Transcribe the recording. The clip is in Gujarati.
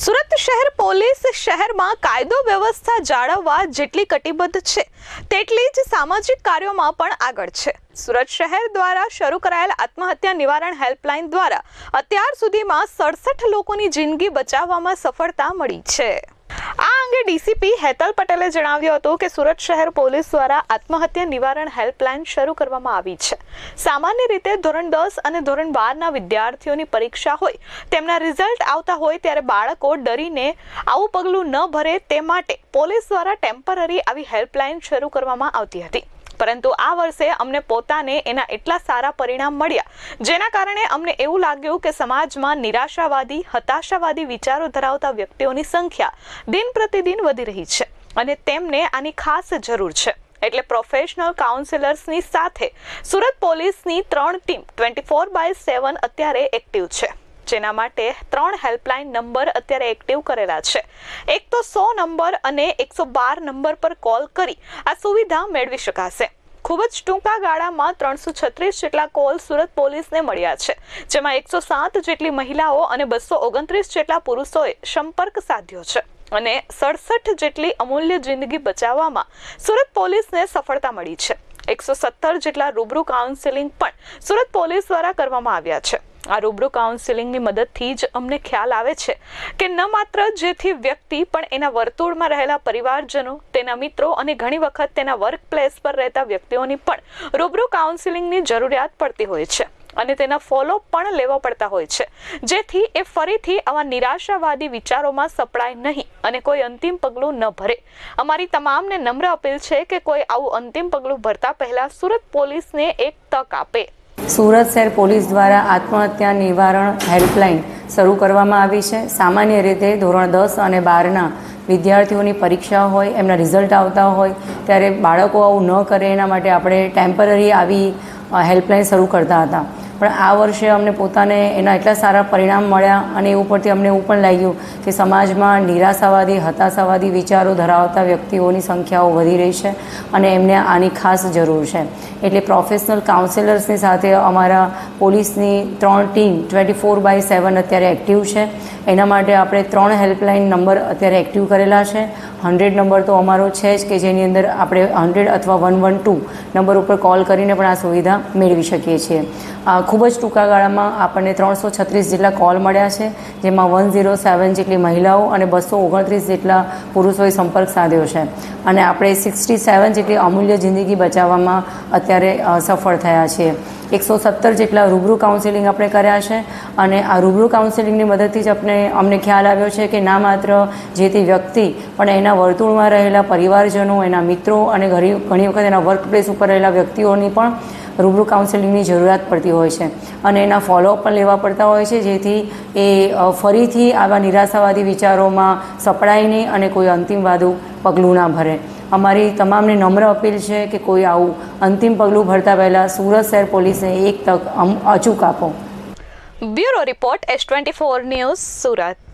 સુરત શહેર પોલીસ શહેરમાં કાયદો વ્યવસ્થા જાળવવા જેટલી કટિબદ્ધ છે, તેટલી જ સામાજિક કાર્યોમાં પણ આગળ છે. સુરત શહેર દ્વારા શરૂ કરાયેલ આત્મહત્યા નિવારણ હેલ્પલાઇન દ્વારા અત્યાર સુધીમાં સડસઠ લોકોની જિંદગી બચાવવામાં સફળતા મળી છે. અંગે ડીસીપી હેતલ પટેલે જણાવ્યું હતું કે સુરત શહેર પોલીસ દ્વારા આત્મહત્યા નિવારણ હેલ્પલાઇન શરૂ કરવામાં આવી છે. સામાન્ય રીતે ધોરણ દસ અને ધોરણ બારના વિદ્યાર્થીઓની પરીક્ષા હોય, તેમના રિઝલ્ટ આવતા હોય ત્યારે બાળકો ડરીને આવું પગલું ન ભરે તે માટે પોલીસ દ્વારા ટેમ્પરરી આવી હેલ્પલાઇન શરૂ કરવામાં આવતી હતી. પરંતુ આ વર્ષે અમને પોતાને એના એટલા સારા પરિણામ મળ્યા, જેના કારણે અમને એવું લાગ્યું કે સમાજમાં નિરાશાવાદી, હતાશાવાદી વિચારો ધરાવતા વ્યક્તિઓની સંખ્યા દિન પ્રતિદિન વધી રહી છે અને તેમને આની ખાસ જરૂર છે. એટલે પ્રોફેશનલ કાઉન્સિલર્સની સાથે સુરત પોલીસની ત્રણ team twenty four by seven અત્યારે એક્ટિવ છે. જેના માટે ત્રણ હેલ્પલાઇન નંબર અત્યારે એક્ટિવ કરેલા છે. એક તો સો નંબર અને એકસો બાર નંબર પર કોલ કરી આ સુવિધા મેળવી શકાશે. ખૂબ જ ટૂંકા ગાળામાં ત્રણસો છત્રીસ જેટલા કોલ સુરત પોલીસને મળ્યા છે, જેમાં એકસો સાત જેટલી મહિલાઓ અને બસો ઓગણત્રીસ જેટલા પુરુષોએ સંપર્ક સાધ્યો છે અને સડસઠ જેટલી અમૂલ્ય જિંદગી બચાવવામાં સુરત પોલીસને સફળતા મળી છે. એકસો સત્તર જેટલા રૂબરૂ કાઉન્સેલિંગ પણ સુરત પોલીસ દ્વારા કરવામાં આવ્યા છે. આ રૂબરૂ કાઉન્સેલિંગની મદદથી જ અમને ખ્યાલ આવે છે કે ન માત્ર જેથી વ્યક્તિ, પણ એના વર્તુળમાં રહેલા પરિવારજનો, તેના મિત્રો અને ઘણી વખત તેના વર્ક પ્લેસ પર રહેતા વ્યક્તિઓની પણ રૂબરૂ કાઉન્સેલિંગની જરૂરિયાત પડતી હોય છે અને તેના ફોલો પણ લેવા પડતા હોય છે. જેથી એ ફરીથી આવા નિરાશાવાદી વિચારોમાં સપડાય નહીં અને કોઈ અંતિમ પગલું ન ભરે. અમારી તમામને નમ્ર અપીલ છે કે કોઈ આવું અંતિમ પગલું ભરતા પહેલા સુરત પોલીસને એક તક આપે. સુરત શહેર પોલીસ દ્વારા આત્મહત્યા નિવારણ હેલ્પલાઇન શરૂ કરવામાં આવી છે. સામાન્ય રીતે ધોરણ દસ અને બારના વિદ્યાર્થીઓની પરીક્ષા હોય, એમના રિઝલ્ટ આવતા હોય, ત્યારે બાળકો આવું ન કરે એના માટે આપણે ટેમ્પરરી આવી હેલ્પલાઇન શરૂ કરતા હતા. પણ આ વર્ષે અમને પોતાને એના એટલા સારા પરિણામ મળ્યા અને એ ઉપરથી અમને એવું પણ લાગ્યું કે સમાજમાં નિરાશાવાદી, હતાશાવાદી વિચારો ધરાવતા વ્યક્તિઓની સંખ્યાઓ વધી રહી છે અને એમને આની ખાસ જરૂર છે. એટલે પ્રોફેશનલ કાઉન્સિલર્સની સાથે અમારા પોલીસની ત્રણ team twenty four by seven અત્યારે એક્ટિવ છે. એના માટે આપણે ત્રણ હેલ્પલાઇન નંબર અત્યારે એક્ટિવ કરેલા છે. હંડ્રેડ નંબર તો અમારો છે જ કે જેની અંદર આપણે હંડ્રેડ અથવા વન વન ટુ નંબર ઉપર કોલ કરીને પણ આ સુવિધા મેળવી શકીએ છીએ. ખૂબ જ ટૂંકા ગાળામાં આપણને ત્રણસો છત્રીસ જેટલા કોલ મળ્યા છે, જેમાં વન ઝીરો સેવન જેટલી મહિલાઓ અને બસો ઓગણત્રીસ જેટલા પુરુષોએ સંપર્ક સાધ્યો છે. અને આપણે સિક્સટી સેવન જેટલી અમૂલ્ય જિંદગી બચાવવામાં અત્યારે સફળ થયા છીએ. એકસો સત્તર જેટલા રૂબરૂ કાઉન્સેલિંગ આપણે કર્યા છે અને આ રૂબરૂ કાઉન્સેલિંગની મદદથી જ આપણે, અમને ખ્યાલ આવ્યો છે કે ના માત્ર જે તે વ્યક્તિ, પણ એના વર્તુળમાં રહેલા પરિવારજનો, એના મિત્રો અને ઘણી ઘણી વખત એના વર્ક પ્લેસ ઉપર રહેલા વ્યક્તિઓની પણ રૂબરૂ કાઉન્સેલિંગની જરૂરિયાત પડતી હોય છે. અને એના ફોલોઅપ પણ લેવા પડતા હોય છે, જેથી એ ફરીથી આવા નિરાશાવાદી વિચારોમાં સપડાય નહીં અને કોઈ અંતિમવાદું પગલું ના ભરે. અમારી તમામને નમ્ર અપીલ છે કે કોઈ આવું અંતિમ પગલું ભરતા પહેલાં સુરત શહેર પોલીસને એક તક અચૂક આપો. Bureau report S twenty four news Surat.